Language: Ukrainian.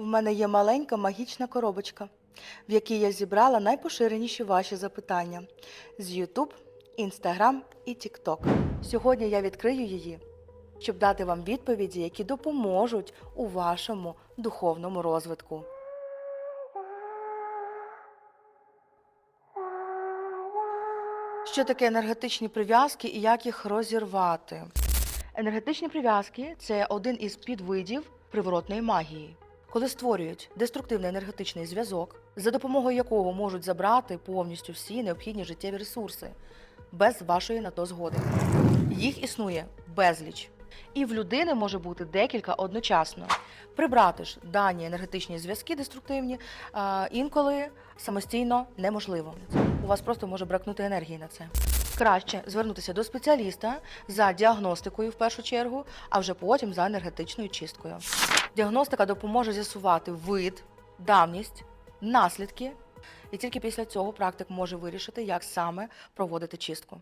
В мене є маленька магічна коробочка, в якій я зібрала найпоширеніші ваші запитання з YouTube, Instagram і TikTok. Сьогодні я відкрию її, щоб дати вам відповіді, які допоможуть у вашому духовному розвитку. Що таке енергетичні прив'язки і як їх розірвати? Енергетичні прив'язки це один із підвидів приворотної магії, коли створюють деструктивний енергетичний зв'язок, за допомогою якого можуть забрати повністю всі необхідні життєві ресурси без вашої на то згоди. Їх існує безліч. І в людини може бути декілька одночасно. Прибрати ж дані енергетичні зв'язки деструктивні інколи самостійно неможливо. У вас просто може бракнути енергії на це. Краще звернутися до спеціаліста за діагностикою в першу чергу, а вже потім за енергетичною чисткою. Діагностика допоможе з'ясувати вид, давність, наслідки, і тільки після цього практик може вирішити, як саме проводити чистку.